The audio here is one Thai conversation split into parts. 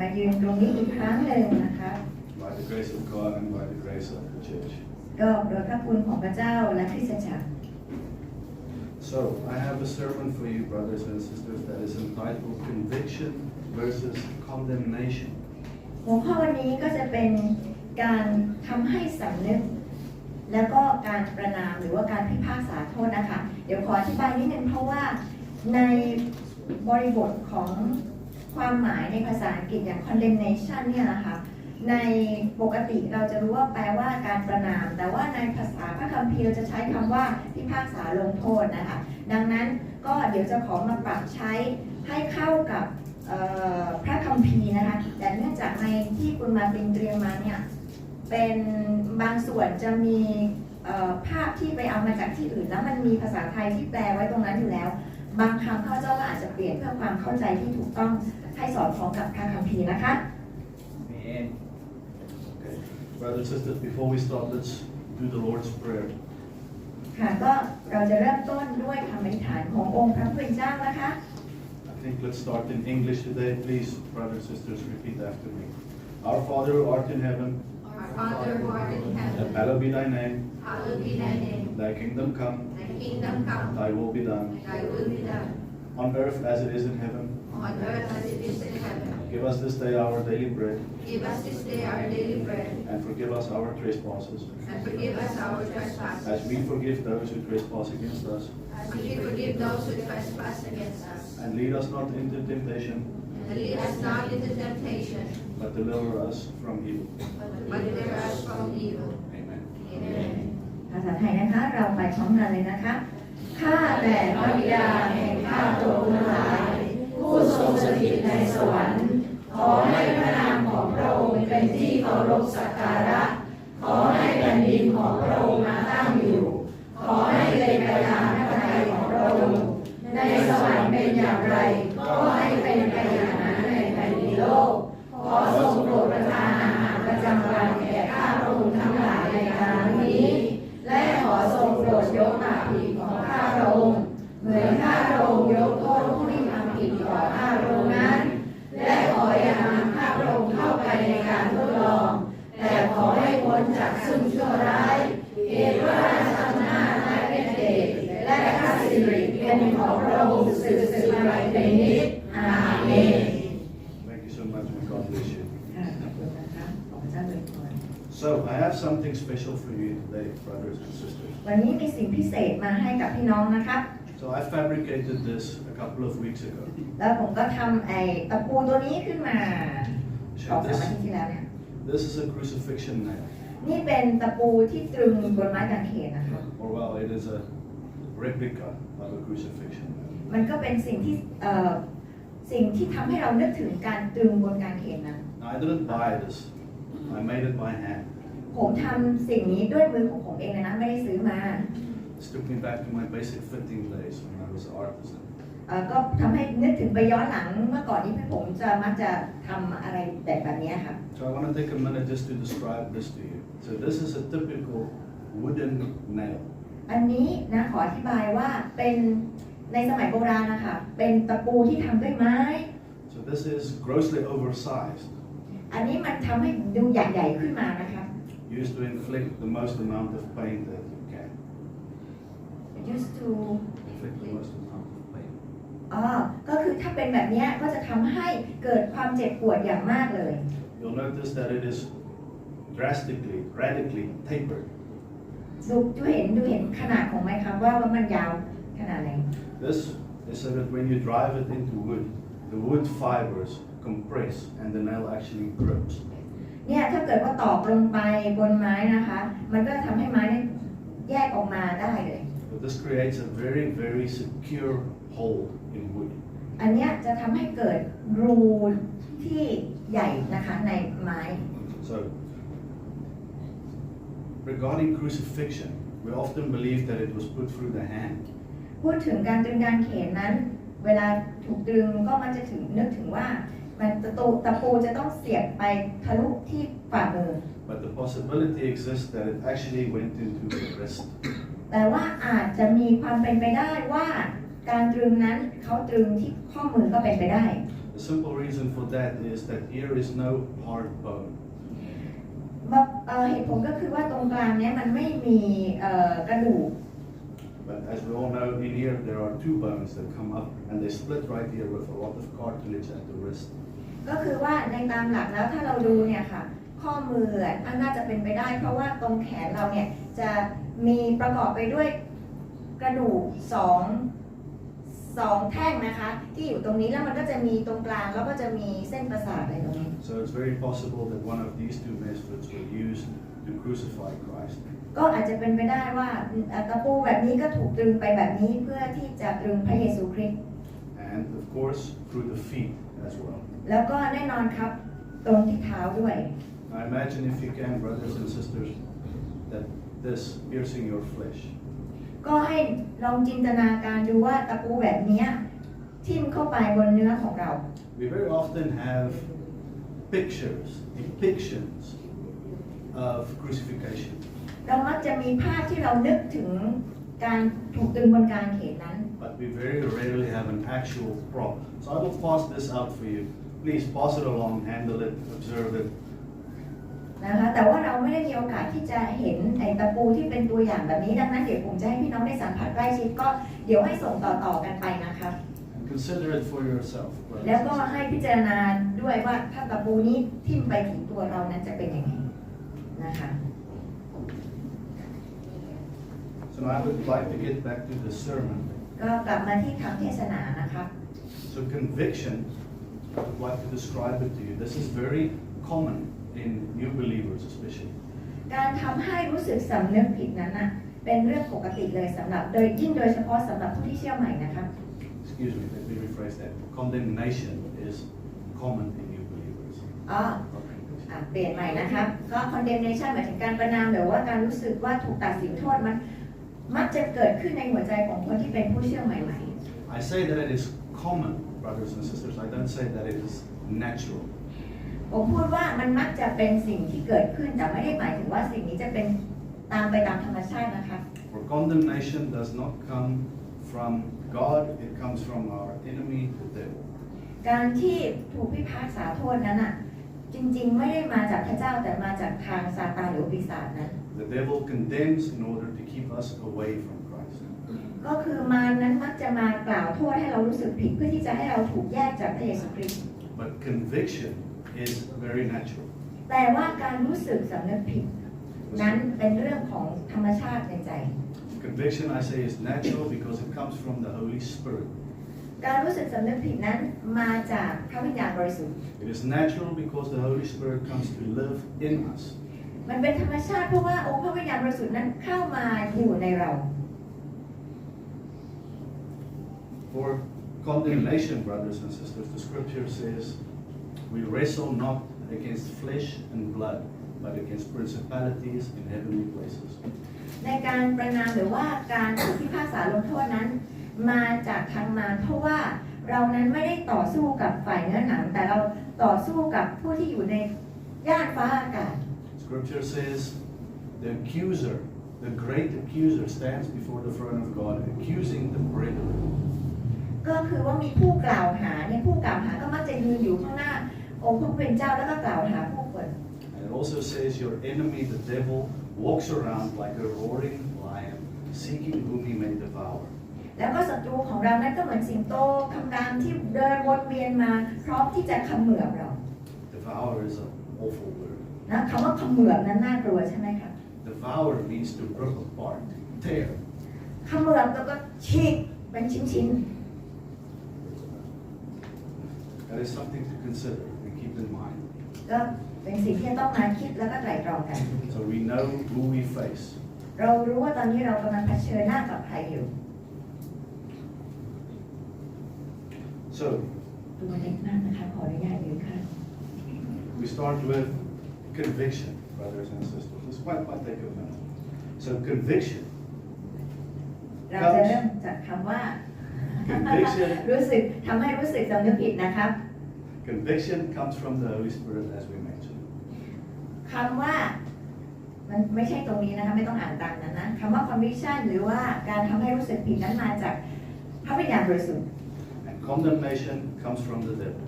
มายืนตรงนี้อีกครั้งหนึ่งนะคะ by the grace of God and by the grace of the church. ก็โดยพระคุณของพระเจ้าและคริสตจักร So, I have a sermon for you, brothers and sisters, that is entitled Conviction versus Condemnation. หัวข้อวันนี้ก็จะเป็นการทำให้สำนึก แล้วก็การประนามหรือว่าการพิพากษาโทษนะคะ เดี๋ยวขออธิบายนิดนึงเพราะว่าในบริบทของ ความหมายในภาษาอังกฤษอย่าง condemnation เนี่ยนะคะในปกติเราจะรู้ว่าแปลว่าการประนาม แต่ว่าในภาษาพระคัมภีร์เราจะใช้คำว่าพิพากษาลงโทษนะคะ ดังนั้นก็เดี๋ยวจะขอมาปรับใช้ให้เข้ากับพระคัมภีร์นะคะ แต่เนื่องจากในที่คุณมาเป็นเตรียมมาเนี่ยเป็นบางส่วนจะมีภาพที่ไปเอามาจากที่อื่น แล้วมันมีภาษาไทยที่แปลไว้ตรงนั้นอยู่แล้ว บางคำเข้าเจ้าก็อาจจะเปลี่ยนเพื่อความเข้าใจที่ถูกต้องให้สอดคล้องกับพระคัมภีร์นะคะ Okay. Brothers and sisters, before we start, let's do the Lord's Prayer. ค่ะก็เราจะเริ่มต้นด้วยคำอธิษฐานขององค์พระผู้เป็นเจ้านะคะ I think let's start in English today. Please, brothers and sisters, repeat after me. Our Father who art in heaven, Our Father who art in heaven, hallowed be thy name. hallowed be thy name. Thy kingdom come, Thy kingdom come, thy will be done, thy will be done, on earth as it is in heaven. on earth as it is in heaven. Give us this day our daily bread, Give us this day our daily bread, and forgive us our trespasses, and forgive us our trespasses, as we forgive those who trespass against us. as we forgive those who trespass against us. And lead us not into temptation, And lead us not into temptation, but deliver us from evil. but deliver us from evil. Amen. Amen. ภาษาไทยนะคะ เราไปพร้อมกันเลยนะคะ ข้าแต่พระบิดาแห่งข้าพระองค์ทั้งหลาย ผู้ทรงสถิตในสวรรค์ ขอให้พระนามของพระองค์เป็นที่เคารพสักการะ ขอให้แผ่นดินของพระองค์มาตั้งอยู่ ขอให้เป็นไปตามพระทัยของพระองค์ ในสวรรค์เป็นอย่างไรก็ให้เป็นไปอย่างนั้นในแผ่นดินโลก ขอทรงโปรดประทานอาหารประจำวันแก่ข้าพระองค์ทั้งหลายในครั้งนี้ และขอทรงโปรดยกอาภีของข้าพระองค์ เหมือนข้าพระองค์ยกโทษผู้ที่ทำผิดต่อข้าพระองค์นั้น และขออย่านำข้าพระองค์เข้าไปในการทดลอง แต่ขอให้พ้นจากซึ่งชั่วร้ายเหตุว่าราชอำนาจและเป็นเดชและข้าสิริเป็นของพระองค์สืบสืบไปเป็นนิจอาเมน Thank you so much. May God bless you. ค่ะขอบคุณ นะคะขอบพระเจ้าเลยพร So, I have something special for you today, brothers and sisters. วันนี้มีสิ่งพิเศษมาให้กับพี่น้องนะครับ So, I fabricated this a couple of weeks ago. แล้วผมก็ทำไอ้ตะปูตัวนี้ขึ้นมาสอง So สามอา this, ทิตย์ที่แล้วเนี่ย this is a crucifixion nail, นี่เป็นตะปูที่ตรึงบนไม้กางเขนนะคะ or well, it is a replica of a crucifixion nail. มันก็เป็นสิ่งที่เอ่อสิ่งที่ทำให้เรานึกถึงการตรึงบนกางเขนนั้น Now, I didn't buy this. I made it by hand. ผมทำสิ่งนี้ด้วยมือของผมเองเลยนะไม่ได้ซื้อมา This took me back to my basic fitting days when I was an artisan. เอ่อก็ทำให้นึกถึงไปย้อนหลังเมื่อก่อนที่ผมจะมักจะทำอะไรแบบแบบนี้ค่ะ So I want to take a minute just to describe this to you. So this is a typical wooden nail. อันนี้นะขออธิบายว่าเป็นในสมัยโบราณนะคะเป็นตะปูที่ทำด้วยไม้ So this is grossly oversized, อันนี้มันทำให้ดูใหญ่ๆขึ้นมานะคะ used to inflict the most amount of pain that you can. used to Inflict the most amount of pain. อ๋อก็คือถ้าเป็นแบบเนี้ยก็จะทำให้เกิดความเจ็บปวดอย่างมากเลย You'll notice that it is drastically, radically tapered. ดูดูเห็นดูเห็นขนาดของไม้ครับว่าว่ามันยาวขนาดไหน This is so that when you drive it into wood, the wood fibers compress and the nail actually grips. เนี่ยถ้าเกิดว่าตอกลงไปบนไม้นะคะ มันก็ทำให้ไม้เนี่ยแยกออกมาได้เลย But this creates a very, very secure hold in wood. อันเนี้ยจะทำให้เกิดรูที่ใหญ่นะคะในไม้ So, regarding crucifixion, we often believe that it was put through the hand. พูดถึงการตรึงกางเขนนั้น เวลาถูกตรึงก็มันจะถึงนึกถึงว่า มันตะตูตะปูจะต้องเสียบไปทะลุที่ฝ่ามือ But the possibility exists that it actually went into the wrist. แต่ว่าอาจจะมีความเป็นไปได้ว่าการตรึงนั้นเขาตรึงที่ข้อมือก็เป็นไปได้ The simple reason for that is that here is no hard bone. บอกเอ่อเหตุผลก็คือว่าตรงกลางเนี้ยมันไม่มีเอ่อกระดูก But as we all know, in here there are two bones that come up and they split right here with a lot of cartilage at the wrist. ก็คือว่าในตามหลักแล้วถ้าเราดูเนี่ยค่ะ ข้อมืออะมันน่าจะเป็นไปได้ เพราะว่าตรงแขนเราเนี่ยจะมีประกอบไปด้วยกระดูกสองสองแท่งนะคะ ที่อยู่ตรงนี้แล้วมันก็จะมีตรงกลางแล้วก็จะมีเส้นประสาทอะไรตรงนี้ So it's very possible that one of these two methods were used to crucify Christ. ก็อาจจะเป็นไปได้ว่าเอ่อตะปูแบบนี้ก็ถูกตรึงไปแบบนี้เพื่อที่จะตรึงพระเยซูคริสต์ And of course, through the feet as well. แล้วก็แน่นอนครับตรงที่เท้าด้วย Now imagine if you can, brothers and sisters, that this piercing your flesh. ก็ให้ลองจินตนาการดูว่าตะปูแบบเนี้ยทิ่มเข้าไปบนเนื้อของเรา We very often have pictures, depictions of crucifixion. เรามักจะมีภาพที่เรานึกถึง การถูกตรึงบนกางเขนนั้น but we very rarely have an actual prop. So I will pass this out for you. Please pass it along, handle it, observe it. นะคะแต่ว่าเราไม่ได้มีโอกาสที่จะเห็นไอ้ตะปูที่เป็นตัวอย่างแบบนี้ดังนั้นเดี๋ยวผมจะให้พี่น้องได้สัมผัสใกล้ชิดก็เดี๋ยวให้ส่งต่อๆกันไปนะคะ And consider it for yourself. brothers แล้ว and ก็ sisters. ให้พิจารณาด้วยว่าถ้าตะปูนี้ทิ่มไปถึงตัวเรานั้นจะเป็นยังไงนะคะ So now I would like to get back to the sermon. ก็กลับมาที่คำเทศนานะคะ So conviction, I would like to describe it to you. This is very common in new believers especially. การทำให้รู้สึกสำนึกผิดนั้นน่ะเป็นเรื่องปกติเลยสำหรับ โดยยิ่งโดยเฉพาะสำหรับผู้ที่เชื่อใหม่นะคะ Excuse me, let me rephrase that. Condemnation is common in new believers. อ๋ออะเปลี่ยนใหม่นะครับก็ condemnation หมายถึงการประนามหรือว่าการรู้สึกว่าถูกตัดสินโทษมัน มักจะเกิดขึ้นในหัวใจของคนที่เป็นผู้เชื่อใหม่ I say that it is common, brothers and sisters. I don't say that it is natural. ๆผมพูดว่ามันมักจะเป็นสิ่งที่เกิดขึ้นแต่ไม่ได้หมายถึงว่าสิ่งนี้จะเป็นตามไปตามธรรมชาตินะคะ For condemnation does not come from God, it comes from our enemy, the devil. การที่ถูกพิพากษาโทษนั้นอะจริงๆ ไม่ได้มาจากพระเจ้าแต่มาจากทางซาตานหรือปีศาจนั้น The devil condemns in order to keep us away from Christ. ก็คือมารนั้นมักจะมากล่าวโทษให้เรารู้สึกผิดเพื่อที่จะให้เราถูกแยกจากพระเยซูคริสต์ But conviction is very natural. แต่ว่าการรู้สึกสำนึกผิด นั้นเป็นเรื่องของธรรมชาติในใจ Conviction, I say, is natural because it comes from the Holy Spirit. การรู้สึกสำนึกผิดนั้นมาจากพระวิญญาณบริสุทธิ์ It is natural because the Holy Spirit comes to live in us. มันเป็นธรรมชาติเพราะว่าองค์พระวิญญาณบริสุทธิ์นั้นเข้ามาอยู่ในเรา For condemnation, brothers and sisters, the scripture says, We wrestle not against flesh and blood, but against principalities in heavenly places. ในการประนามหรือว่าการถูกพิพากษาลงโทษนั้น มาจากทางมารเพราะว่าเรานั้นไม่ได้ต่อสู้กับฝ่ายเนื้อหนัง แต่เราต่อสู้กับผู้ที่อยู่ในย่านฟ้าอากาศ Scripture says, The accuser, the great accuser, stands before the throne of God, accusing the brethren. ก็คือว่ามีผู้กล่าวหาเนี่ยผู้กล่าวหาก็มักจะยืนอยู่ข้างหน้า องค์พระผู้เป็นเจ้าแล้วก็กล่าวหาผู้คน And it also says, Your enemy, the devil, walks around like a roaring lion, seeking whom he may devour. แล้วก็ศัตรูของเรานั้นก็เหมือนสิงโตคำรามที่เดินวนเวียนมาพร้อมที่จะเขมือบเรา Devour is an awful word. นะคำว่าเขมือบนั้นน่ากลัวใช่ไหมคะ Devour means to rip apart, tear. เขมือบแล้วก็ฉีกเป็นชิ้น That is something to consider and keep in mind. ๆ ก็เป็นสิ่งที่ต้องมาคิดแล้วก็ไตร่ตรองกัน So we know who we face. เรารู้ว่าตอนนี้เรากำลังเผชิญหน้ากับใครอยู่ So ตัวเล็กมากนะคะขออนุญาตยืนค่ะ we start with conviction, brothers and sisters. This might, might take a minute. So conviction. เราจะเริ่มจากคำว่า Conviction รู้สึกทำให้รู้สึกสำนึกผิดนะครับ Conviction comes from the Holy Spirit, as we mentioned. คำว่ามันไม่ใช่ตรงนี้นะคะไม่ต้องอ่านตามนั้นนะคำว่า conviction หรือว่าการทำให้รู้สึกผิดนั้นมาจากพระวิญญาณบริสุทธิ์ And condemnation comes from the devil.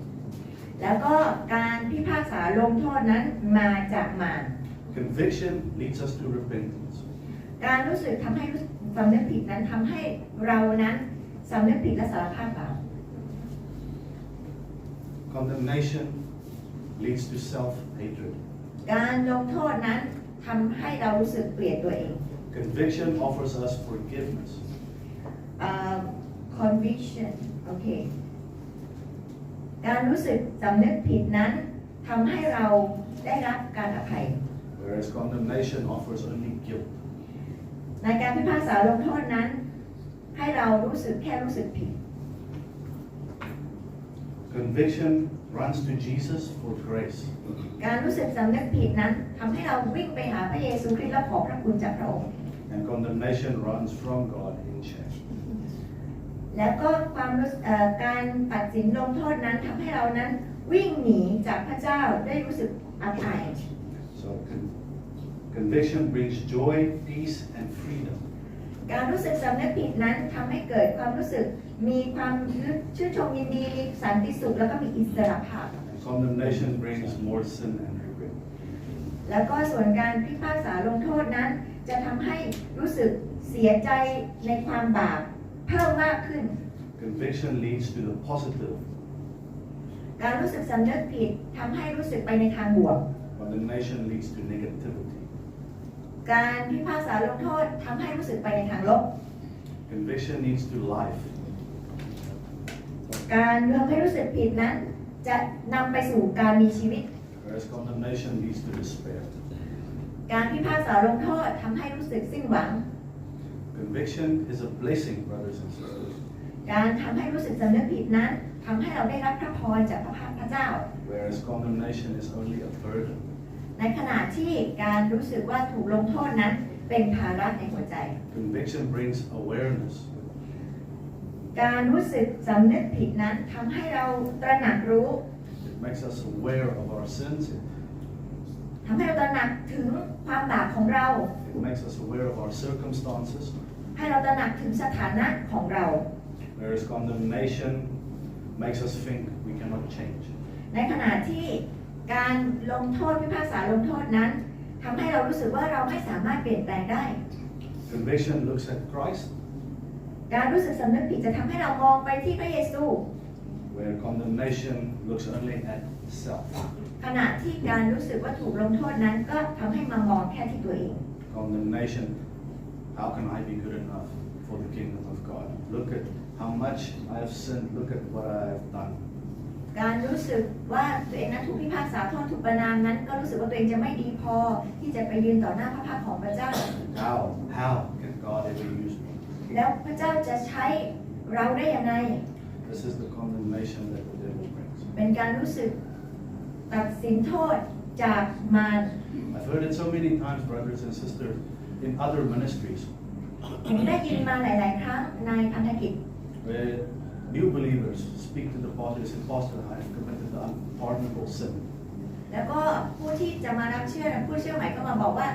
แล้วก็การพิพากษาลงโทษนั้นมาจากมาร Conviction leads us to repentance. การรู้สึกทำให้รู้สำนึกผิดนั้นทำให้เรานั้นสำนึกผิดและสารภาพบาป Condemnation leads to self-hatred. การลงโทษนั้นทำให้เรารู้สึกเกลียดตัวเอง Conviction offers us forgiveness. เอ่อ conviction โอเค การรู้สึกสำนึกผิดนั้นทำให้เราได้รับการอภัย Whereas condemnation offers only guilt. ในการพิพากษาลงโทษนั้น ให้เรารู้สึกแค่รู้สึกผิด Conviction runs to Jesus for grace. การรู้สึกสำนึกผิดนั้นทำให้เราวิ่งไปหาพระเยซูคริสต์และขอพระคุณจากพระองค์ And condemnation runs from God in shame. แล้วก็ความรู้สึกเอ่อการตัดสินลงโทษนั้นทำให้เรานั้นวิ่งหนีจากพระเจ้าได้รู้สึกอับอาย So con- conviction brings joy, peace, and freedom. การรู้สึกสำนึกผิดนั้นทำให้เกิดความรู้สึกมีความชื่นชมยินดีมีสันติสุขแล้วก็มีอิสรภาพ And condemnation brings more sin and regret. แล้วก็ส่วนการพิพากษาลงโทษนั้น จะทำให้รู้สึกเสียใจในความบาป เพิ่มมากขึ้น Conviction leads to the positive. การรู้สึกสำนึกผิดทำให้รู้สึกไปในทางบวก Condemnation leads to negativity. การพิพากษาลงโทษทำให้รู้สึกไปในทางลบ Conviction leads to life. การทำให้รู้สึกผิดนั้น จะนำไปสู่การมีชีวิต Whereas condemnation leads to despair. การพิพากษาลงโทษทำให้รู้สึกสิ้นหวัง Conviction is a blessing, brothers and sisters. การทำให้รู้สึกสำนึกผิดนั้นทำให้เราได้รับพระพรจากพระพักพระเจ้า Whereas condemnation is only a burden. ในขณะที่การรู้สึกว่าถูกลงโทษนั้นเป็นภาระในหัวใจ Conviction brings awareness. การรู้สึกสำนึกผิดนั้นทำให้เราตระหนักรู้ It makes us aware of our sins. It, ทำให้เราตระหนักถึงความบาปของเรา it makes us aware of our circumstances. ให้เราตระหนักถึงสถานะของเรา Whereas condemnation makes us think we cannot change. ในขณะที่การลงโทษพิพากษาลงโทษนั้นทำให้เรารู้สึกว่าเราไม่สามารถเปลี่ยนแปลงได้ Conviction looks at Christ, การรู้สึกสำนึกผิดจะทำให้เรามองไปที่พระเยซู where condemnation looks only at self. ขณะที่การรู้สึกว่าถูกลงโทษนั้นก็ทำให้มามองแค่ที่ตัวเอง Condemnation, how can I be good enough for the kingdom of God? Look at how much I have sinned. Look at what I have done. การรู้สึกว่าตัวเองนั้นถูกพิพากษาโทษถูกประนามนั้น ก็รู้สึกว่าตัวเองจะไม่ดีพอที่จะไปยืนต่อหน้าพระพักตร์ของพระเจ้า How? How can God ever use me? แล้วพระเจ้าจะใช้เราได้ยังไง This is the condemnation that the devil brings. เป็นการรู้สึกตัดสินโทษจากมาร I've heard it so many times, brothers and sisters, in other ministries, ผมได้ยินมาหลาย ๆ ครั้งในพันธกิจ where new believers speak to the pastor and say, Pastor, I have committed the unpardonable sin. แล้วก็ผู้ที่จะมารับเชื่อนะผู้เชื่อใหม่ก็มาบอกว่า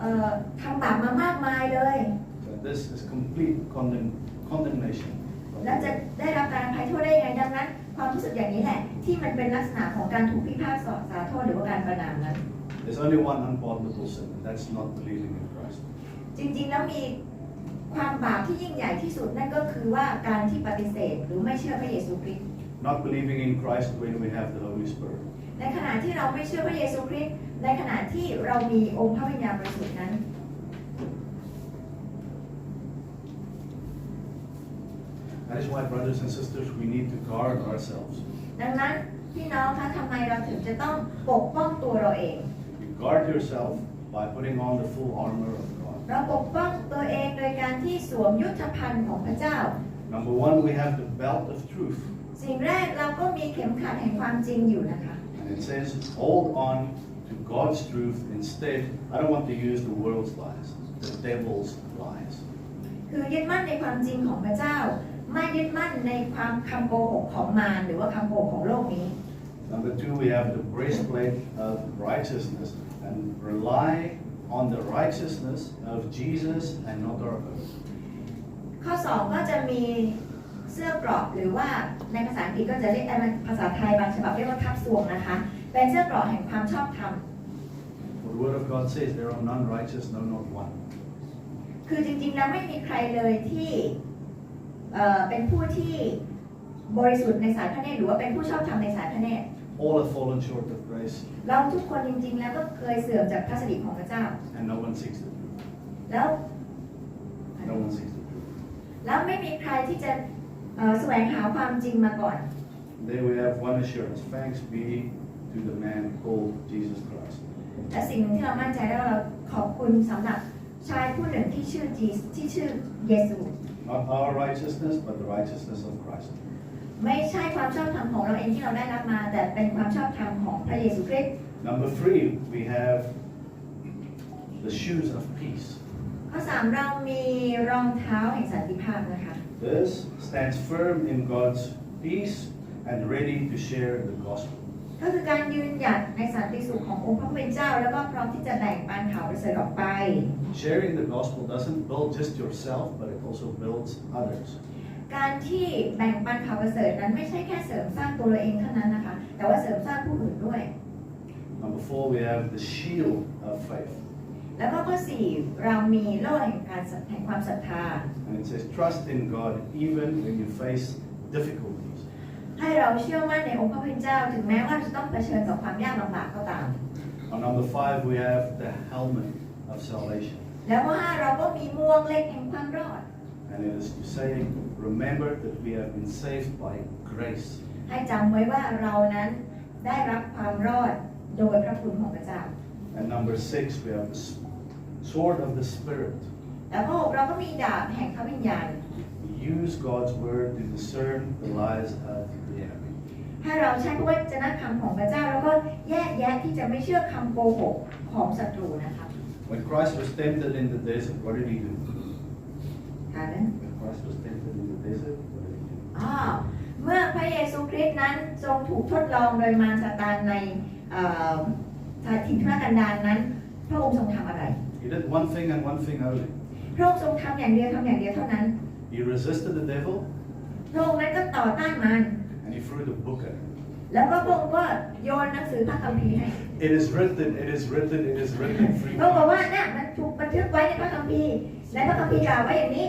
เอ่อทำบาปมามากมายเลย So this is complete condemn- condemnation. of แล้ว the จะ devil. ได้รับการอภัยโทษได้ยังไงดังนั้น ความรู้สึกอย่างนี้แหละ ที่มันเป็นลักษณะของการถูกพิพากษาโทษหรือว่าการประนามนั้น There's only one unpardonable sin, and that's not believing in Christ. จริงๆแล้วมีความบาปที่ยิ่งใหญ่ที่สุดนั่นก็คือว่าการที่ปฏิเสธหรือไม่เชื่อพระเยซูคริสต์ Not believing in Christ when we have the Holy Spirit. ในขณะที่เราไม่เชื่อพระเยซูคริสต์ในขณะที่เรามีองค์พระวิญญาณบริสุทธิ์นั้น That is why, brothers and sisters, we need to guard ourselves. ดังนั้นพี่น้องคะทำไมเราถึงจะต้องปกป้องตัวเราเอง You guard yourself by putting on the full armor of God. เราปกป้องตัวเองโดยการที่สวมยุทธภัณฑ์ของพระเจ้า Number one, we have the belt of truth. สิ่งแรกเราก็มีเข็มขัดแห่งความจริงอยู่นะคะ And it says, hold on to God's truth instead. I don't want to use the world's lies, the devil's lies. คือยึดมั่นในความจริงของพระเจ้า ไม่ยึดมั่นในความคำโกหกของมารหรือว่าคำโกหกของโลกนี้ Number two, we have the breastplate of righteousness And rely on the righteousness of Jesus and not our own. ข้อ2ก็จะมีเสื้อเกราะหรือว่าในภาษาอังกฤษก็จะเรียกเอ่อภาษาไทยบางฉบับเรียกว่าทับสวงนะคะ เป็นเสื้อเกราะแห่งความชอบธรรม For the word of God says, There are none righteous, no, not one. คือจริงๆแล้วไม่มีใครเลยที่เอ่อเป็นผู้ที่บริสุทธิ์ในสายพระเนตรหรือว่าเป็นผู้ชอบธรรมในสายพระเนตร All have fallen short of grace, เราทุกคนจริง ๆ แล้วก็เคยเสื่อมจากพระสิริของพระเจ้า and no one seeks the truth. แล้ว No one seeks the truth. แล้วไม่มีใครที่จะเอ่อแสวงหาความจริงมาก่อน There we have one assurance. Thanks be to the man called Jesus Christ. และสิ่งหนึ่งที่เรามั่นใจแล้วเราขอบคุณสำหรับชายผู้หนึ่งที่ชื่อจีที่ชื่อเยซู Not our righteousness, but the righteousness of Christ. ไม่ใช่ความชอบธรรมของเราเองที่เราได้รับมา แต่เป็นความชอบธรรมของพระเยซูคริสต์ Number three, we have the shoes of peace. ข้อสามเรามีรองเท้าแห่งสันติภาพนะคะ This stands firm in God's peace and ready to share the gospel. ก็คือการยืนหยัดในสันติสุขขององค์พระผู้เป็นเจ้า แล้วก็พร้อมที่จะแบ่งปันข่าวประเสริฐออกไป Sharing the gospel doesn't build just yourself, but it also builds others. การที่แบ่งปันข่าวประเสริฐนั้นไม่ใช่แค่เสริมสร้างตัวเราเองเท่านั้นนะคะ แต่ว่าเสริมสร้างผู้อื่นด้วย Number four, we have the shield of faith. แล้วก็ข้อสี่เรามีโล่แห่งการแห่งความศรัทธา And it says, trust in God even when you face difficulties. ให้เราเชื่อมั่นในองค์พระผู้เป็นเจ้า ถึงแม้ว่าจะต้องเผชิญกับความยากลำบากก็ตาม On number five, we have the helmet of salvation. แล้วข้อห้าเราก็มีหมวกเหล็กแห่งความรอด And it is to say, remember that we have been saved by grace. ให้จำไว้ว่าเรานั้นได้รับความรอดโดยพระคุณของพระเจ้า And number six, we have the s- sword of the Spirit. แล้วก็หกเราก็มีดาบแห่งพระวิญญาณ We use God's word to discern the lies of the enemy. ให้เราใช้พระวจนะคำของพระเจ้า แล้วก็แยกแยะที่จะไม่เชื่อคำโกหกของศัตรูนะคะ When Christ was tempted in the desert, what did he do? ค่ะ นั้น When Christ was tempted in the desert, what did he do? อ้าวเมื่อพระเยซูคริสต์นั้นทรงถูกทดลองโดยมารซาตานในเอ่อถิ่นทุรกันดารนั้น พระองค์ทรงทำอะไร He did one thing and one thing only. พระองค์ทรงทำอย่างเดียวทำอย่างเดียวเท่านั้น He resisted the devil พระองค์นั้นก็ต่อต้านมัน and he threw the book at him. แล้วก็พระองค์ก็โยนหนังสือพระคัมภีร์ให้ It is written, it is written, it is written three พระองค์บอก times. ว่าน่ะมันถูกบันทึกไว้ในพระคัมภีร์ในพระคัมภีร์กล่าวไว้อย่างนี้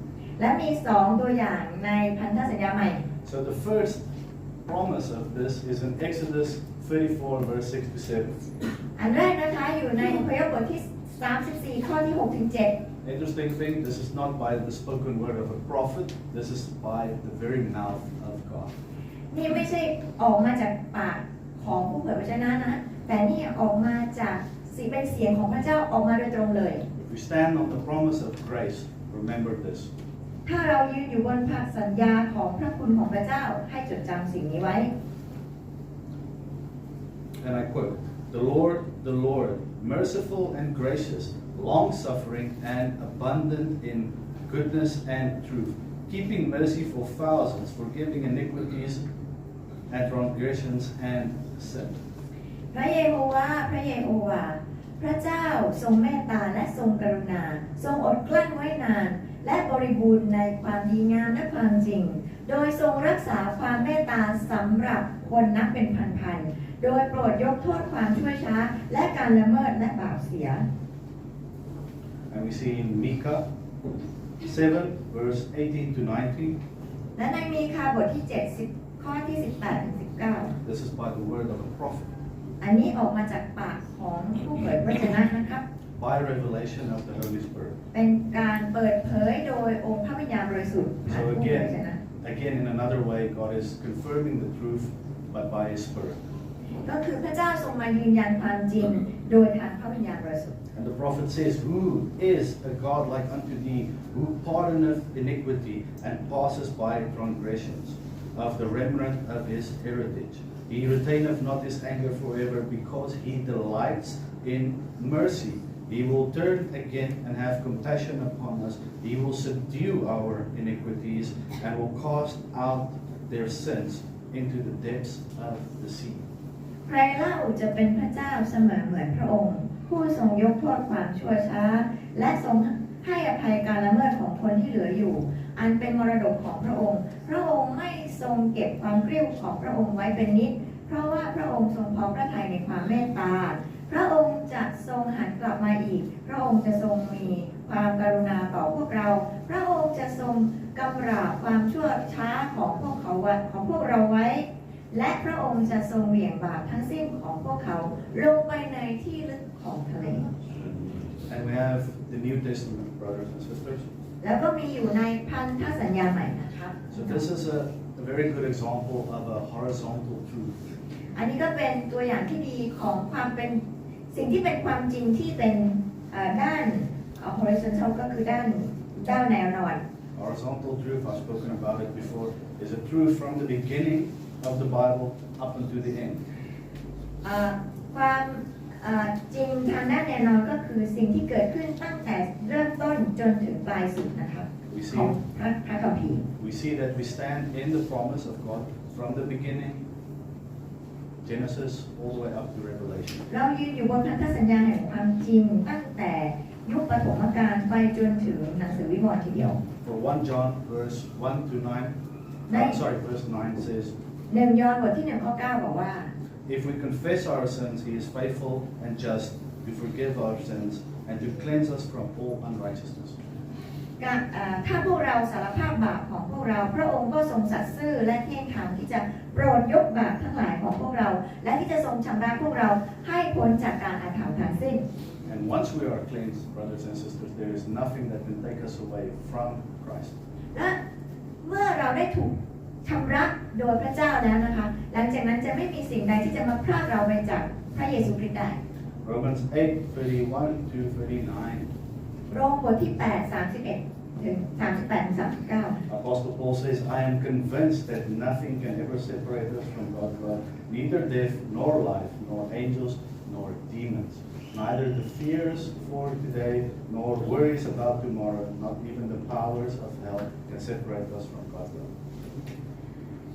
และมีสองตัวอย่างในพันธสัญญาใหม่ So the first promise of this is in Exodus 34, verse 6 to 7. อันแรกนะคะอยู่ในอพยพบทที่ 34 ข้อที่6ถึง7 Interesting thing, this is not by the spoken word of a prophet, this is by the very mouth of God. นี่ไม่ใช่ออกมาจากปากของผู้เผยพระชนะนะ แต่นี่ออกมาจากสีเป็นเสียงของพระเจ้าออกมาโดยตรงเลย If we stand on the promise of grace, remember this. ถ้าเรายืนอยู่บนพระสัญญาของพระคุณของพระเจ้าให้จดจำสิ่งนี้ไว้ And I quote, The Lord, the Lord, merciful and gracious, long suffering and abundant in goodness and truth, keeping mercy for thousands, forgiving iniquities and transgressions and sin. พระเยโฮวาห์พระเยโฮวาห์พระเจ้าทรงเมตตาและทรงกรุณา ทรงอดกลั้นไว้นาน และบริบูรณ์ในความดีงามและความจริง โดยทรงรักษาความเมตตาสำหรับคนนับเป็นพันๆ โดยโปรดยกโทษความชั่วช้า และการละเมิดและบาปเสีย And we see in Micah 7, verse 18 to 19. และในมีคาบทที่70ข้อที่ 18ถึง19 This is by the word of a prophet, อันนี้ออกมาจากปากของผู้เผยพระชนะนะครับ by revelation of the Holy Spirit. เป็นการเปิดเผยโดยองค์พระวิญญาณบริสุทธิ์ผ่านผู้เผยพระชนะ Again, in another way, God is confirming the truth, but by His Spirit. ก็คือพระเจ้าทรงมายืนยันความจริง โดยทางพระวิญญาณบริสุทธิ์ And the prophet says, Who is a God like unto thee, who pardoneth iniquity and passes by transgressions? of the remnant of his heritage. He retaineth not his anger forever because he delights in mercy. He will turn again and have compassion upon us. He will subdue our iniquities and will cast out their sins into the depths of the sea. ใครเล่าจะเป็นพระเจ้าเสมอเหมือนพระองค์ ผู้ทรงยกโทษความชั่วช้า และทรงให้อภัยการละเมิดของคนที่เหลืออยู่ อันเป็นมรดกของพระองค์ พระองค์ไม่ทรงเก็บความกริ้วของพระองค์ไว้เป็นนิด เพราะว่าพระองค์ทรงพอพระทัยในความเมตตา พระองค์จะทรงหันกลับมาอีก พระองค์จะทรงมีความกรุณาต่อพวกเรา พระองค์จะทรงกำราบความชั่วช้าของพวกเขาไว้ของพวกเราไว้ และพระองค์จะทรงเหวี่ยงบาปทั้งสิ้นของพวกเขาลงไปในที่ลึกของทะเล And we have the New Testament, brothers and sisters. แล้วก็มีอยู่ในพันธสัญญาใหม่นะครับ So this is a, a very good example of a horizontal truth. อันนี้ก็เป็นตัวอย่างที่ดีของความเป็น สิ่งที่เป็นความจริงที่เป็นเอ่อด้านเอ่อ horizontal ก็คือด้านด้านแนวนอน Horizontal truth, I've spoken about it before, is a truth from the beginning of the Bible up until the end. เอ่อความเอ่อจริงทางด้านแนวนอนก็คือสิ่งที่เกิดขึ้นตั้งแต่เริ่มต้นจนถึงปลายสุดนะครับ We ของ see, พระพระคัมภีร์ we see that we stand in the promise of God from the beginning, Genesis, all the way up to Revelation. เรายืนอยู่บนพันธสัญญาแห่งความจริงตั้งแต่ยุคปฐมกาลไปจนถึงหนังสือวิวรณ์ทีเดียว For 1 John, verse 1 to 9, Nine. uh, sorry, verse 9 says, หนึ่งยอห์นบทที่หนึ่งข้อเก้าบอกว่า If we confess our sins, he is faithful and just to forgive our sins and to cleanse us from all unrighteousness. การเอ่อถ้าพวกเราสารภาพบาปของพวกเรา พระองค์ก็ทรงสัตย์ซื่อและเที่ยงธรรมที่จะ โปรดยกบาปทั้งหลายของพวกเรา และที่จะทรงชำระพวกเราให้พ้นจากการอาถรรพ์ทั้งสิ้น And once we are cleansed, brothers and sisters, there is nothing that can take us away from Christ. และเมื่อเราได้ถูกชำระโดยพระเจ้าแล้วนะคะ หลังจากนั้นจะไม่มีสิ่งใดที่จะมาพรากเราไปจากพระเยซูคริสต์ได้ Romans 8 31 to 39. โรมบทที่8 31ถึง38ถึง39 Apostle Paul says, I am convinced that nothing can ever separate us from God's love, neither death, nor life, nor angels, nor demons. Neither the fears for today, nor worries about tomorrow, not even the powers of hell can separate us from God's love.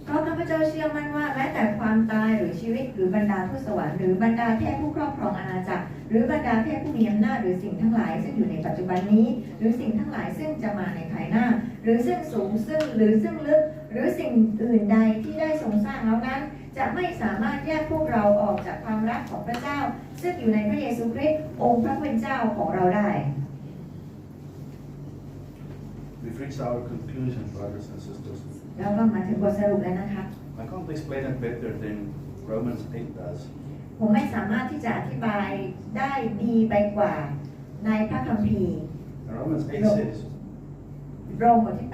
เพราะข้าพเจ้าเชื่อมั่นว่าแม้แต่ความตายหรือชีวิตหรือบรรดาผู้สวรรค์หรือบรรดาเทพผู้ครอบครองอาณาจักร หรือบรรดาเทพผู้มีอำนาจหรือสิ่งทั้งหลาย ซึ่งอยู่ในปัจจุบันนี้ หรือสิ่งทั้งหลายซึ่งจะมาในภายหน้า หรือซึ่งสูงซึ่งหรือซึ่งลึก หรือสิ่งอื่นใดที่ได้ทรงสร้างแล้วนั้น จะไม่สามารถแยกพวกเราออกจากความรักของพระเจ้า ซึ่งอยู่ในพระเยซูคริสต์องค์พระผู้เป็นเจ้าของเราได้ We've reached our conclusion, brothers and sisters. แล้วก็มาถึงบทสรุปแล้วนะคะ I can't explain it better than Romans 8 does. ผมไม่สามารถที่จะอธิบายได้ดีไปกว่าในพระคัมภีร์ And Romans 8 No. says, โรมบทที่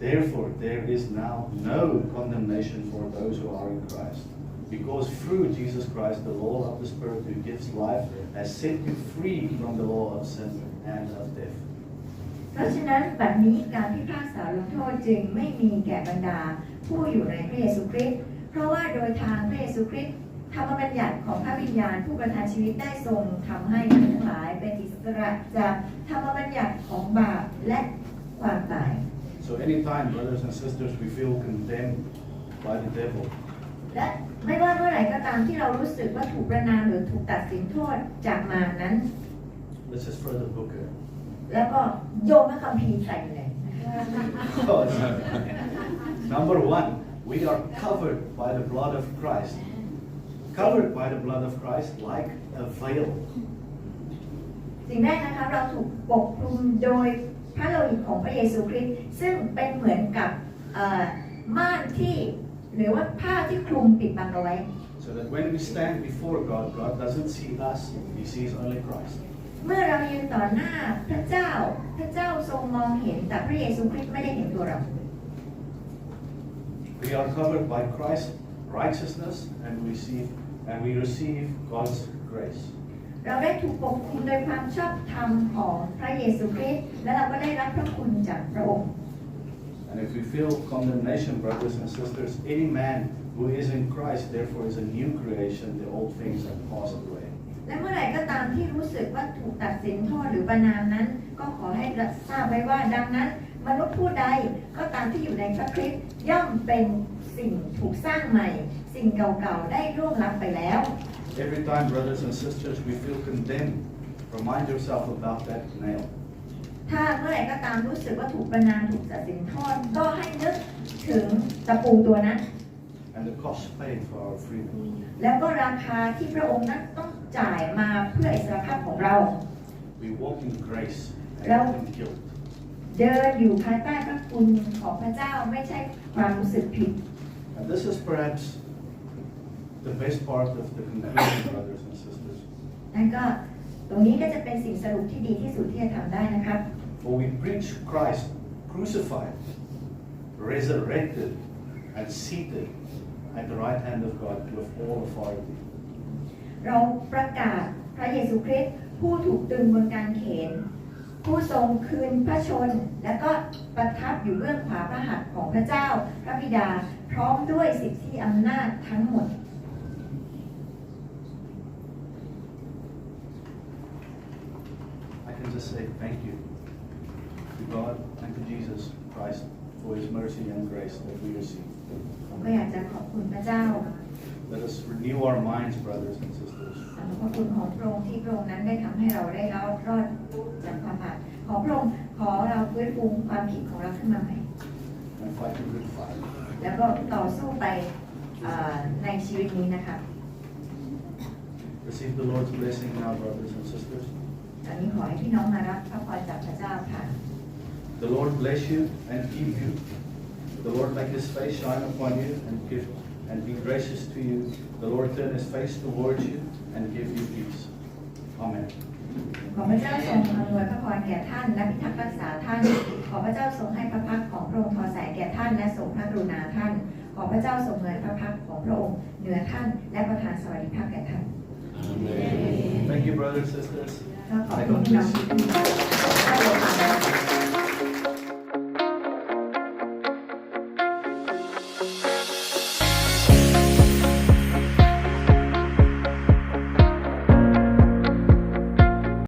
Therefore, there is now no condemnation for those who are in Christ. Because through Jesus Christ, the law of the Spirit who gives life has set you free from the law of sin and of death. 8เพราะฉะนั้นบัดนี้การพิพากษาลงโทษจึงไม่มีแก่บรรดา ผู้อยู่ในพระเยซูคริสต์เพราะว่าโดยทางพระเยซูคริสต์ธรรมบัญญัติของพระวิญญาณผู้ประทานชีวิตได้ทรงทำให้ท่านทั้งหลายเป็นอิสระจากธรรมบัญญัติของบาปและความตาย So, anytime, brothers and sisters, we feel condemned by the devil, และไม่ว่าเมื่อไหร่ก็ตามที่เรารู้สึกว่าถูกประนามหรือถูกตัดสินโทษจากมารนั้น let's just throw the book at แล้วก็โยนพระคัมภีร์ใส่เลย God. Number one, we are covered by the blood of Christ. Covered by the blood of Christ like a veil. สิ่งแรกนะคะเราถูกปกคลุมโดยพระโลหิตของพระเยซูคริสต์ซึ่งเป็นเหมือนกับเอ่อม่านที่หรือว่าผ้าที่คลุมปิดบังเอาไว้ So that when we stand before God, God doesn't see us, He sees only Christ. เมื่อเรายืนต่อหน้าพระเจ้า พระเจ้าทรงมองเห็นแต่พระเยซูคริสต์ไม่ได้เห็นตัวเรา We are covered by Christ's righteousness and we receive and we receive God's grace. เราได้ถูกปกคลุมโดยความชอบธรรมของพระเยซูคริสต์และเราก็ได้รับพระคุณจากพระองค์ And if we feel condemnation, brothers and sisters, any man who is in Christ, therefore, is a new creation. The old things have passed away. และเมื่อไหร่ก็ตามที่รู้สึกว่าถูกตัดสินโทษหรือประนามนั้น ก็ขอให้ทราบไว้ว่าดังนั้น มนุษย์ผู้ใดก็ตามที่อยู่ในพระคริสต์ย่อมเป็นสิ่งถูกสร้างใหม่ สิ่งเก่าๆได้ร่วงลับไปแล้ว Every time, brothers and sisters, we feel condemned, remind yourself about that nail. ถ้าเมื่อไหร่ก็ตามรู้สึกว่าถูกประนามถูกตัดสินโทษก็ให้นึกถึงตะปูตัวนั้น and the cost paid for our freedom. แล้วก็ราคาที่พระองค์นั้นต้อง จ่ายมาเพื่ออิสรภาพของเรา We walk in grace and Well- not in guilt. เดินอยู่ภายใต้พระคุณของพระเจ้าไม่ใช่ความรู้สึกผิด And this is perhaps the best part of the conclusion, brothers and sisters. นั่นก็ตรงนี้ก็จะเป็นสิ่งสรุปที่ดีที่สุดที่จะทำได้นะครับ For we preach Christ crucified, resurrected, and seated at the right hand of God with all authority. เราประกาศพระเยซูคริสต์ผู้ถูกตึงบนกางเขน ผู้ทรงคืนพระชน และก็ประทับอยู่เบื้องขวาพระหัตถ์ของพระเจ้า พระบิดาพร้อมด้วยสิทธิอำนาจทั้งหมด I can just say thank you to God and to Jesus Christ for his mercy and grace that we receive. ผมก็อยากจะขอบคุณพระเจ้า Let us renew our minds, brothers and sisters. สำหรับพระคุณของพระองค์ที่พระองค์นั้นได้ทำให้เราได้รอดรอดจากความบาปขอพระองค์ขอเราฟื้นฟูความคิดของเราขึ้นมาใหม่ and fight a good fight. แล้วก็ต่อสู้ไปเอ่อในชีวิตนี้นะคะ Receive the Lord's blessing now, brothers and sisters. ตอนนี้ขอให้พี่น้องมารับพระพรจากพระเจ้าค่ะ The Lord bless you and keep you. The Lord make his face shine upon you and give and be gracious to you. The Lord turn his face towards you and give you peace. Amen. ขอพระเจ้าทรงอำนวยพระพรแก่ท่านและพิทักษ์รักษาท่าน ขอพระเจ้าทรงให้พระพักตร์ของพระองค์ทอแสงแก่ท่านและทรงพระกรุณาท่าน ขอพระเจ้าทรงเงยพระพักตร์ของพระองค์เหนือท่านและประทานสวัสดิภาพแก่ท่าน Thank you, brothers and sisters. ก็ขอบคุณพี่น้องที่ให้โอกาส